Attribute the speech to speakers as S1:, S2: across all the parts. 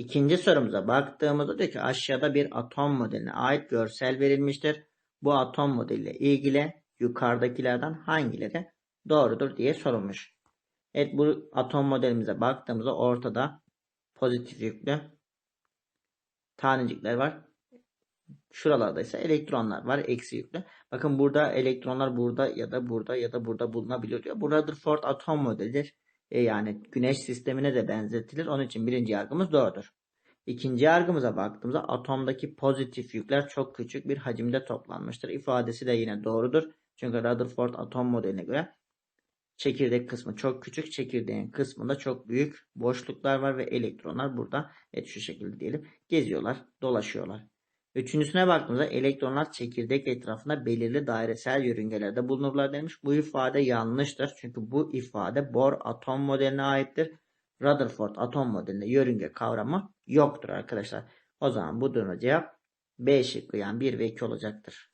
S1: İkinci sorumuza baktığımızda diyor ki aşağıda bir atom modeline ait görsel verilmiştir. Bu atom modeliyle ilgili yukarıdakilerden hangileri doğrudur diye sorulmuş. Evet bu atom modelimize baktığımızda ortada pozitif yüklü tanecikler var. Şuralarda ise elektronlar var eksi yüklü. Bakın burada elektronlar burada ya da burada ya da burada bulunabiliyor diyor. Bu Rutherford atom modelidir. E yani güneş sistemine de benzetilir. Onun için birinci yargımız doğrudur. İkinci yargımıza baktığımızda atomdaki pozitif yükler çok küçük bir hacimde toplanmıştır. İfadesi de yine doğrudur. Çünkü Rutherford atom modeline göre çekirdek kısmı çok küçük, çekirdeğin kısmında çok büyük boşluklar var ve elektronlar burada evet şu şekilde diyelim geziyorlar, dolaşıyorlar. Üçüncüsüne baktığımızda elektronlar çekirdek etrafında belirli dairesel yörüngelerde bulunurlar demiş. Bu ifade yanlıştır. Çünkü bu ifade Bohr atom modeline aittir. Rutherford atom modelinde yörünge kavramı yoktur arkadaşlar. O zaman bu durumda cevap B şıkkı yani 1 ve 2 olacaktır.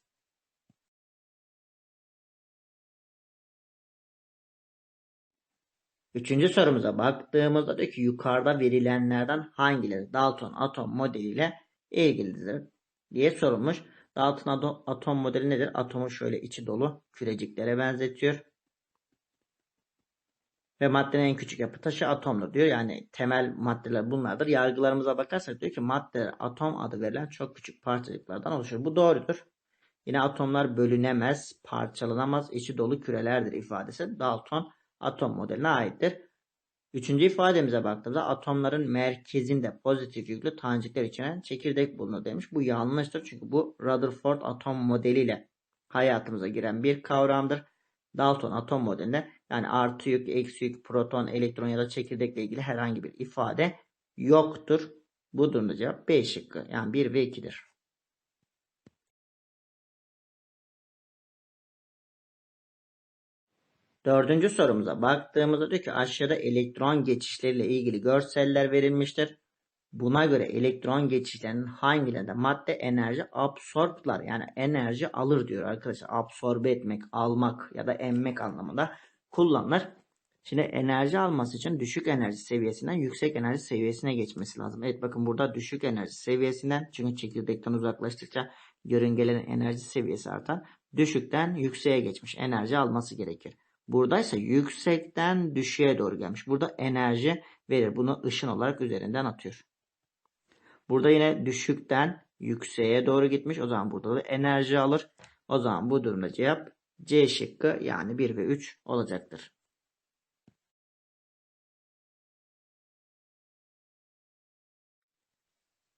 S1: Üçüncü sorumuza baktığımızda diyor ki yukarıda verilenlerden hangileri Dalton atom modeliyle ilgilidir diye sorulmuş. Dalton atom modeli nedir? Atomu şöyle içi dolu küreciklere benzetiyor. Ve maddenin en küçük yapı taşı atomdur diyor. Yani temel maddeler bunlardır. Yargılarımıza bakarsak diyor ki madde atom adı verilen çok küçük parçacıklardan oluşur. Bu doğrudur. Yine atomlar bölünemez, parçalanamaz, içi dolu kürelerdir ifadesi Dalton atom modeline aittir. Üçüncü ifademize baktığımızda atomların merkezinde pozitif yüklü tanecikler içeren çekirdek bulunur demiş. Bu yanlıştır çünkü bu Rutherford atom modeliyle hayatımıza giren bir kavramdır. Dalton atom modelinde yani artı yük, eksi yük, proton, elektron ya da çekirdekle ilgili herhangi bir ifade yoktur. Bu durumda cevap B şıkkı. Yani 1 ve 2'dir. Dördüncü sorumuza baktığımızda diyor ki aşağıda elektron geçişleriyle ilgili görseller verilmiştir. Buna göre elektron geçişlerinin hangilerinde madde enerji absorblar yani enerji alır diyor arkadaşlar. Absorbe etmek, almak ya da emmek anlamında kullanılır. Şimdi enerji alması için düşük enerji seviyesinden yüksek enerji seviyesine geçmesi lazım. Evet bakın burada düşük enerji seviyesinden çünkü çekirdekten uzaklaştıkça yörüngelerin enerji seviyesi artar. Düşükten yükseğe geçmiş enerji alması gerekir. Buradaysa yüksekten düşüğe doğru gelmiş. Burada enerji verir. Bunu ışın olarak üzerinden atıyor. Burada yine düşükten yükseğe doğru gitmiş. O zaman burada da enerji alır. O zaman bu durumda cevap C şıkkı yani 1 ve 3 olacaktır.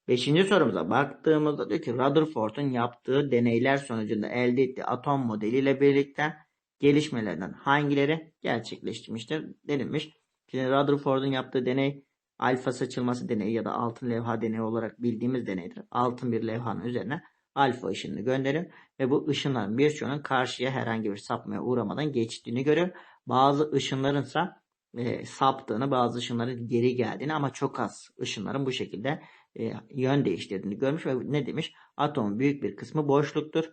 S1: Beşinci sorumuza baktığımızda diyor ki Rutherford'un yaptığı deneyler sonucunda elde ettiği atom modeliyle birlikte gelişmelerden hangileri gerçekleştirmiştir denilmiş. Şimdi Rutherford'un yaptığı deney alfa saçılması deneyi ya da altın levha deneyi olarak bildiğimiz deneydir. Altın bir levhanın üzerine alfa ışınını gönderir ve bu ışınların birçoğunun karşıya herhangi bir sapmaya uğramadan geçtiğini görür. Bazı ışınların ise e, saptığını, bazı ışınların geri geldiğini ama çok az ışınların bu şekilde e, yön değiştirdiğini görmüş ve ne demiş? Atomun büyük bir kısmı boşluktur.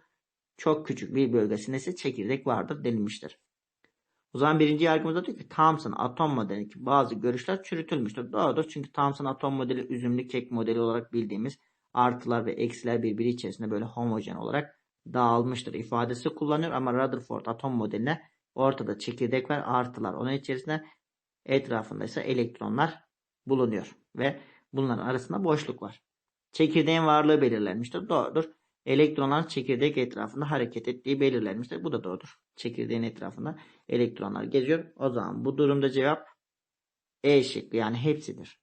S1: Çok küçük bir bölgesinde ise çekirdek vardır denilmiştir. O zaman birinci yargımızda diyor ki Thomson atom modelindeki bazı görüşler çürütülmüştür. Doğrudur çünkü Thomson atom modeli üzümlü kek modeli olarak bildiğimiz artılar ve eksiler birbiri içerisinde böyle homojen olarak dağılmıştır ifadesi kullanıyor ama Rutherford atom modeline ortada çekirdek var artılar onun içerisinde etrafında ise elektronlar bulunuyor ve bunların arasında boşluk var. Çekirdeğin varlığı belirlenmiştir. Doğrudur. Elektronlar çekirdek etrafında hareket ettiği belirlenmiştir. Bu da doğrudur. Çekirdeğin etrafında elektronlar geziyor. O zaman bu durumda cevap E şıkkı yani hepsidir.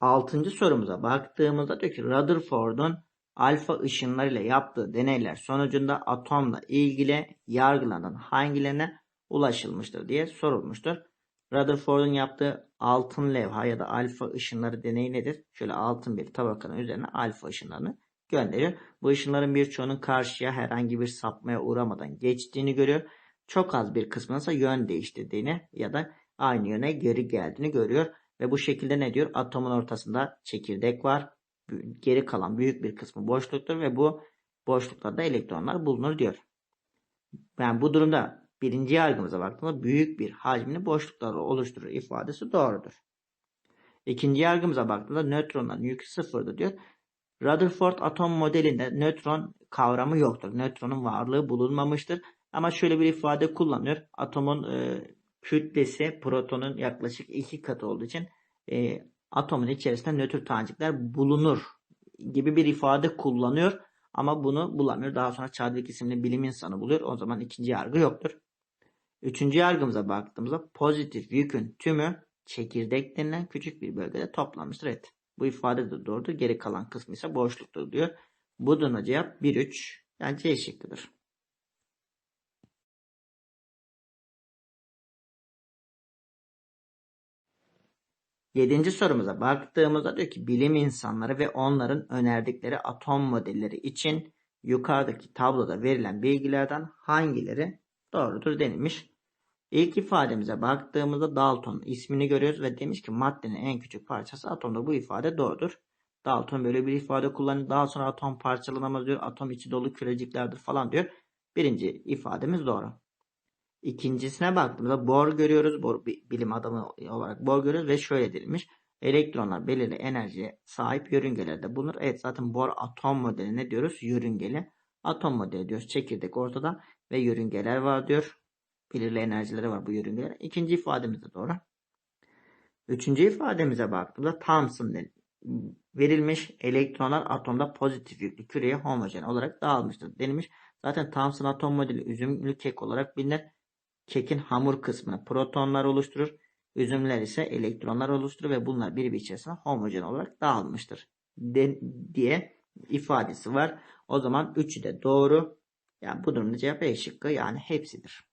S1: Altıncı sorumuza baktığımızda diyor ki Rutherford'un alfa ışınlarıyla yaptığı deneyler sonucunda atomla ilgili yargılanan hangilerine ulaşılmıştır diye sorulmuştur. Rutherford'un yaptığı altın levha ya da alfa ışınları deneyi nedir? Şöyle altın bir tabakanın üzerine alfa ışınlarını gönderiyor. Bu ışınların birçoğunun karşıya herhangi bir sapmaya uğramadan geçtiğini görüyor. Çok az bir kısmının ise yön değiştirdiğini ya da aynı yöne geri geldiğini görüyor. Ve bu şekilde ne diyor? Atomun ortasında çekirdek var. Geri kalan büyük bir kısmı boşluktur ve bu boşluklarda elektronlar bulunur diyor. Yani bu durumda birinci yargımıza baktığımızda büyük bir hacmini boşlukları oluşturur ifadesi doğrudur. İkinci yargımıza baktığımızda nötronların yükü sıfırdır diyor. Rutherford atom modelinde nötron kavramı yoktur. Nötronun varlığı bulunmamıştır. Ama şöyle bir ifade kullanıyor. Atomun e, kütlesi protonun yaklaşık iki katı olduğu için e, atomun içerisinde nötr tanecikler bulunur gibi bir ifade kullanıyor. Ama bunu bulamıyor. Daha sonra Chadwick isimli bilim insanı buluyor. O zaman ikinci yargı yoktur. Üçüncü yargımıza baktığımızda pozitif yükün tümü çekirdek denilen küçük bir bölgede toplanmıştır. Evet. Bu ifade de doğrudur. Geri kalan kısmı ise boşluktur diyor. Bu durumda cevap 1-3. Yani C şıkkıdır. Yedinci sorumuza baktığımızda diyor ki bilim insanları ve onların önerdikleri atom modelleri için yukarıdaki tabloda verilen bilgilerden hangileri doğrudur denilmiş. İlk ifademize baktığımızda Dalton ismini görüyoruz ve demiş ki maddenin en küçük parçası atomda bu ifade doğrudur. Dalton böyle bir ifade kullanıyor. Daha sonra atom parçalanamaz diyor. Atom içi dolu küreciklerdir falan diyor. Birinci ifademiz doğru. İkincisine baktığımızda Bohr görüyoruz. Bohr bilim adamı olarak Bohr görüyoruz ve şöyle edilmiş. Elektronlar belirli enerjiye sahip yörüngelerde bulunur. Evet zaten Bohr atom modeli ne diyoruz? Yörüngeli. Atom modeli diyoruz. Çekirdek ortada ve yörüngeler var diyor. Belirli enerjileri var bu yörüngeler. İkinci ifademiz de doğru. Üçüncü ifademize baktığımızda Thomson verilmiş elektronlar atomda pozitif yüklü küreye homojen olarak dağılmıştır denilmiş. Zaten Thomson atom modeli üzümlü kek olarak bilinir. Kekin hamur kısmını protonlar oluşturur. Üzümler ise elektronlar oluşturur ve bunlar birbiri içerisinde homojen olarak dağılmıştır. De, diye ifadesi var. O zaman üçü de doğru. Yani bu durumda cevap E şıkkı yani hepsidir.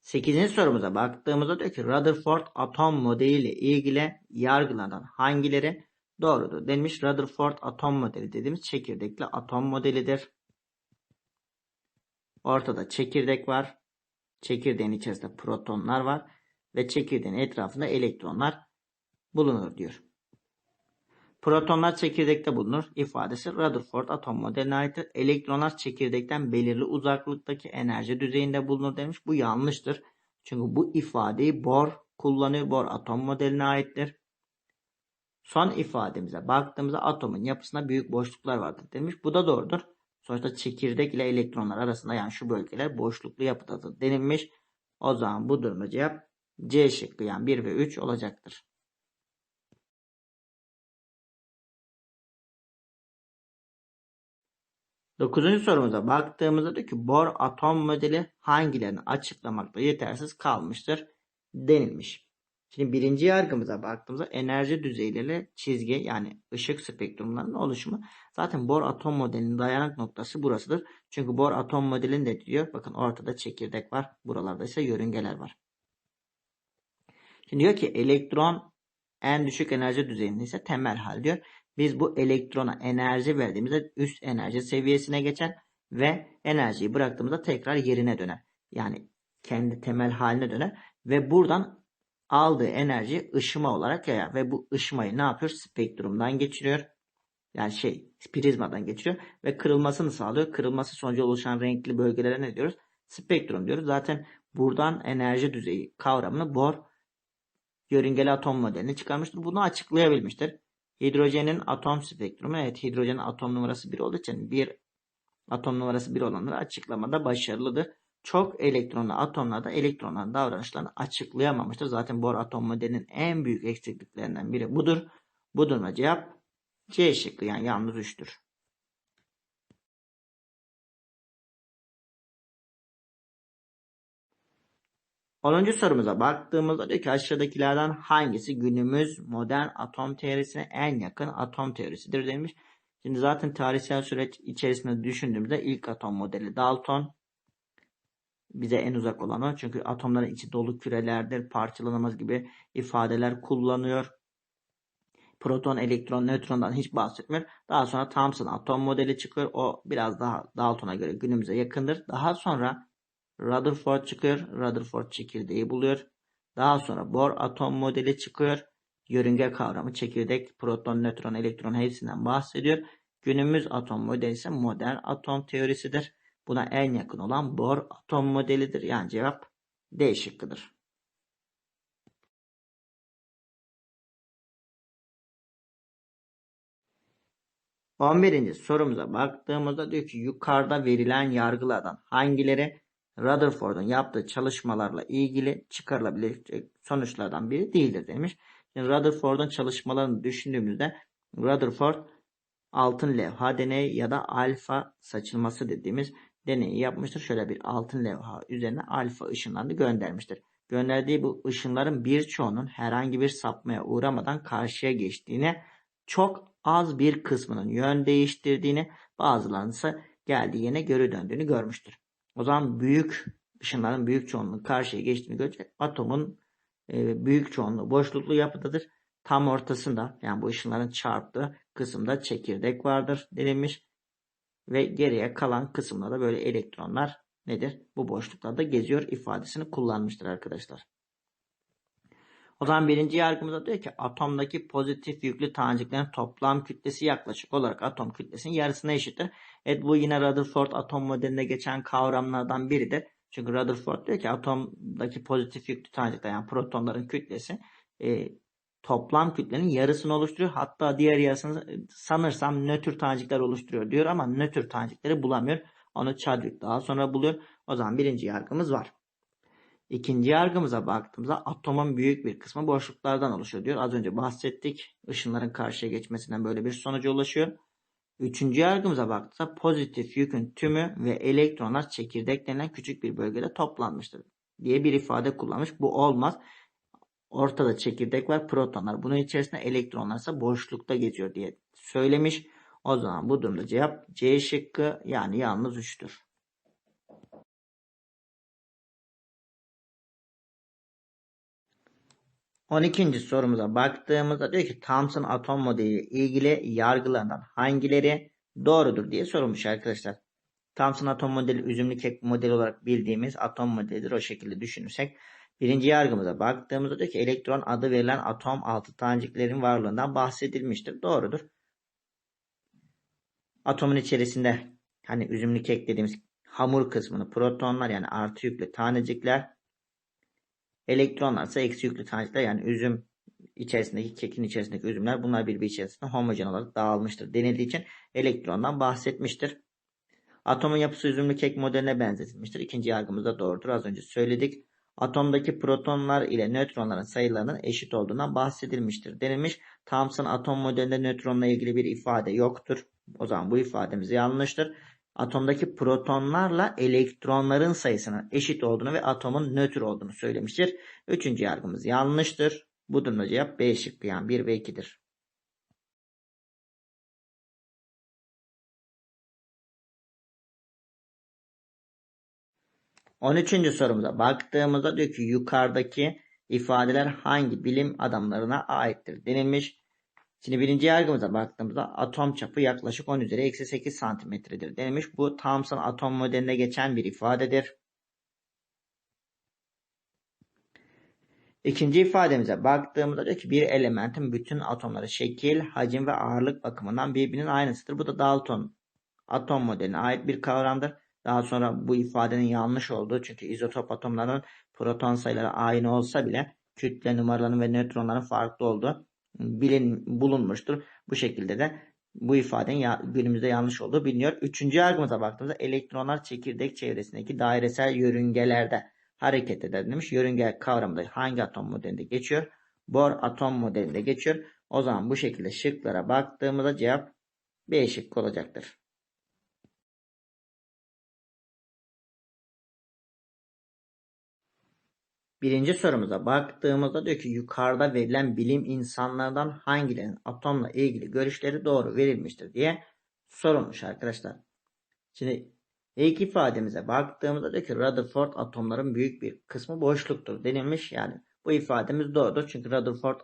S1: Sekizinci sorumuza baktığımızda diyor ki Rutherford atom modeliyle ilgili yargılanan hangileri doğrudur denmiş. Rutherford atom modeli dediğimiz çekirdekli atom modelidir. Ortada çekirdek var. Çekirdeğin içerisinde protonlar var ve çekirdeğin etrafında elektronlar bulunur diyor. Protonlar çekirdekte bulunur ifadesi Rutherford atom modeline aittir. Elektronlar çekirdekten belirli uzaklıktaki enerji düzeyinde bulunur demiş. Bu yanlıştır. Çünkü bu ifadeyi Bohr kullanıyor. Bohr atom modeline aittir. Son ifademize baktığımızda atomun yapısında büyük boşluklar vardır demiş. Bu da doğrudur. Sonuçta çekirdek ile elektronlar arasında yani şu bölgeler boşluklu yapıdadır denilmiş. O zaman bu durumda cevap C şıkkı yani 1 ve 3 olacaktır. Dokuzuncu sorumuza baktığımızda diyor ki Bohr atom modeli hangilerini açıklamakta yetersiz kalmıştır denilmiş. Şimdi birinci yargımıza baktığımızda enerji düzeyleri çizgi yani ışık spektrumlarının oluşumu. Zaten Bohr atom modelinin dayanak noktası burasıdır. Çünkü Bohr atom modelinde diyor bakın ortada çekirdek var. Buralarda ise yörüngeler var. Şimdi diyor ki elektron en düşük enerji düzeyinde ise temel hal diyor. Biz bu elektrona enerji verdiğimizde üst enerji seviyesine geçer ve enerjiyi bıraktığımızda tekrar yerine döner. Yani kendi temel haline döner ve buradan aldığı enerji ışıma olarak yayar ve bu ışımayı ne yapıyor? Spektrumdan geçiriyor. Yani şey prizmadan geçiriyor ve kırılmasını sağlıyor. Kırılması sonucu oluşan renkli bölgelere ne diyoruz? Spektrum diyoruz. Zaten buradan enerji düzeyi kavramını Bohr yörüngeli atom modelini çıkarmıştır. Bunu açıklayabilmiştir. Hidrojenin atom spektrumu. Evet hidrojenin atom numarası 1 olduğu için bir atom numarası 1 olanları açıklamada başarılıdır. Çok elektronlu atomlarda elektronların davranışlarını açıklayamamıştır. Zaten Bohr atom modelinin en büyük eksikliklerinden biri budur. Bu duruma cevap C şıkkı yani yalnız 3'tür. 10. sorumuza baktığımızda diyor ki aşağıdakilerden hangisi günümüz modern atom teorisine en yakın atom teorisidir demiş. Şimdi zaten tarihsel süreç içerisinde düşündüğümüzde ilk atom modeli Dalton bize en uzak olan o. Çünkü atomların içi dolu kürelerdir, parçalanamaz gibi ifadeler kullanıyor. Proton, elektron, nötrondan hiç bahsetmiyor. Daha sonra Thomson atom modeli çıkıyor. O biraz daha Dalton'a göre günümüze yakındır. Daha sonra Rutherford çıkıyor. Rutherford çekirdeği buluyor. Daha sonra Bohr atom modeli çıkıyor. Yörünge kavramı çekirdek, proton, nötron, elektron hepsinden bahsediyor. Günümüz atom modeli ise modern atom teorisidir. Buna en yakın olan Bohr atom modelidir. Yani cevap D şıkkıdır. 11. sorumuza baktığımızda diyor ki yukarıda verilen yargılardan hangileri Rutherford'un yaptığı çalışmalarla ilgili çıkarılabilecek sonuçlardan biri değildir demiş. Şimdi Rutherford'un çalışmalarını düşündüğümüzde Rutherford altın levha deneyi ya da alfa saçılması dediğimiz deneyi yapmıştır. Şöyle bir altın levha üzerine alfa ışınlarını göndermiştir. Gönderdiği bu ışınların birçoğunun herhangi bir sapmaya uğramadan karşıya geçtiğini çok az bir kısmının yön değiştirdiğini, bazılarının ise geldiği yerine geri döndüğünü görmüştür. O zaman büyük ışınların büyük çoğunluğu karşıya geçtiğini görecek. Atomun e, büyük çoğunluğu boşluklu yapıdadır. Tam ortasında yani bu ışınların çarptığı kısımda çekirdek vardır denilmiş. Ve geriye kalan kısımda da böyle elektronlar nedir? Bu boşluklarda geziyor ifadesini kullanmıştır arkadaşlar. O zaman birinci yargımızda diyor ki atomdaki pozitif yüklü taneciklerin toplam kütlesi yaklaşık olarak atom kütlesinin yarısına eşittir. Evet bu yine Rutherford atom modelinde geçen kavramlardan biridir. Çünkü Rutherford diyor ki atomdaki pozitif yüklü tanecikler yani protonların kütlesi e, toplam kütlenin yarısını oluşturuyor. Hatta diğer yarısını sanırsam nötr tanecikler oluşturuyor diyor ama nötr tanecikleri bulamıyor. Onu Chadwick daha sonra buluyor. O zaman birinci yargımız var. İkinci yargımıza baktığımızda atomun büyük bir kısmı boşluklardan oluşuyor diyor. Az önce bahsettik. Işınların karşıya geçmesinden böyle bir sonuca ulaşıyor. Üçüncü yargımıza baktığımızda pozitif yükün tümü ve elektronlar çekirdek denilen küçük bir bölgede toplanmıştır diye bir ifade kullanmış. Bu olmaz. Ortada çekirdek var, protonlar. Bunun içerisinde elektronlar ise boşlukta geziyor diye söylemiş. O zaman bu durumda cevap C şıkkı yani yalnız 3'tür. 12. sorumuza baktığımızda diyor ki Thomson atom modeli ilgili yargılarından hangileri doğrudur diye sorulmuş arkadaşlar. Thomson atom modeli üzümlü kek modeli olarak bildiğimiz atom modelidir. O şekilde düşünürsek. Birinci yargımıza baktığımızda diyor ki elektron adı verilen atom altı taneciklerin varlığından bahsedilmiştir. Doğrudur. Atomun içerisinde hani üzümlü kek dediğimiz hamur kısmını protonlar yani artı yüklü tanecikler Elektronlar ise eksi yüklü tanecikler yani üzüm içerisindeki kekin içerisindeki üzümler bunlar birbiri içerisinde homojen olarak dağılmıştır denildiği için elektrondan bahsetmiştir. Atomun yapısı üzümlü kek modeline benzetilmiştir. İkinci yargımız da doğrudur. Az önce söyledik. Atomdaki protonlar ile nötronların sayılarının eşit olduğundan bahsedilmiştir denilmiş. Thomson atom modelinde nötronla ilgili bir ifade yoktur. O zaman bu ifademiz yanlıştır atomdaki protonlarla elektronların sayısının eşit olduğunu ve atomun nötr olduğunu söylemiştir. Üçüncü yargımız yanlıştır. Bu durumda cevap B şıkkı yani 1 ve 2'dir. On üçüncü sorumuza baktığımızda diyor ki yukarıdaki ifadeler hangi bilim adamlarına aittir denilmiş. Şimdi birinci yargımıza baktığımızda atom çapı yaklaşık 10 üzeri eksi 8 santimetredir denilmiş. Bu Thomson atom modeline geçen bir ifadedir. İkinci ifademize baktığımızda diyor ki bir elementin bütün atomları şekil, hacim ve ağırlık bakımından birbirinin aynısıdır. Bu da Dalton atom modeline ait bir kavramdır. Daha sonra bu ifadenin yanlış olduğu çünkü izotop atomlarının proton sayıları aynı olsa bile kütle numaralarının ve nötronların farklı olduğu bilin, bulunmuştur. Bu şekilde de bu ifadenin ya, günümüzde yanlış olduğu biliniyor. Üçüncü yargımıza baktığımızda elektronlar çekirdek çevresindeki dairesel yörüngelerde hareket eder demiş. Yörünge kavramı da hangi atom modelinde geçiyor? Bohr atom modelinde geçiyor. O zaman bu şekilde şıklara baktığımızda cevap B şıkkı olacaktır. Birinci sorumuza baktığımızda diyor ki yukarıda verilen bilim insanlardan hangilerinin atomla ilgili görüşleri doğru verilmiştir diye sorulmuş arkadaşlar. Şimdi ilk ifademize baktığımızda diyor ki Rutherford atomların büyük bir kısmı boşluktur denilmiş. Yani bu ifademiz doğrudur. Çünkü Rutherford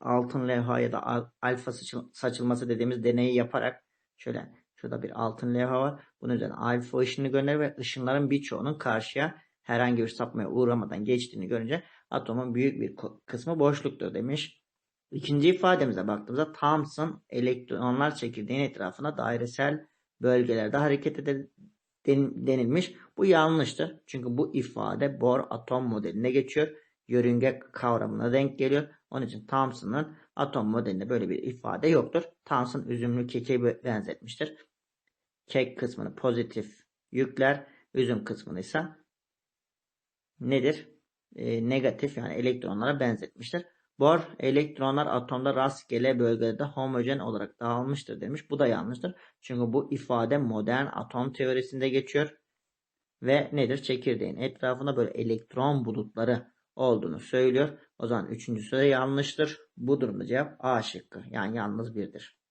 S1: altın levha ya da alfa saçılması dediğimiz deneyi yaparak şöyle şurada bir altın levha var. Bunun üzerine alfa ışını gönderir ve ışınların birçoğunun karşıya herhangi bir sapmaya uğramadan geçtiğini görünce atomun büyük bir kısmı boşluktur demiş. İkinci ifademize baktığımızda Thomson elektronlar çekirdeğin etrafına dairesel bölgelerde hareket eder den- denilmiş. Bu yanlıştır. Çünkü bu ifade Bohr atom modeline geçiyor. Yörünge kavramına denk geliyor. Onun için Thomson'ın atom modelinde böyle bir ifade yoktur. Thomson üzümlü keke be- benzetmiştir. Kek kısmını pozitif yükler, üzüm kısmını ise nedir? Ee, negatif yani elektronlara benzetmiştir. Bohr elektronlar atomda rastgele bölgelerde homojen olarak dağılmıştır demiş. Bu da yanlıştır. Çünkü bu ifade modern atom teorisinde geçiyor. Ve nedir? Çekirdeğin etrafında böyle elektron bulutları olduğunu söylüyor. O zaman üçüncüsü de yanlıştır. Bu durumda cevap A şıkkı. Yani yalnız birdir.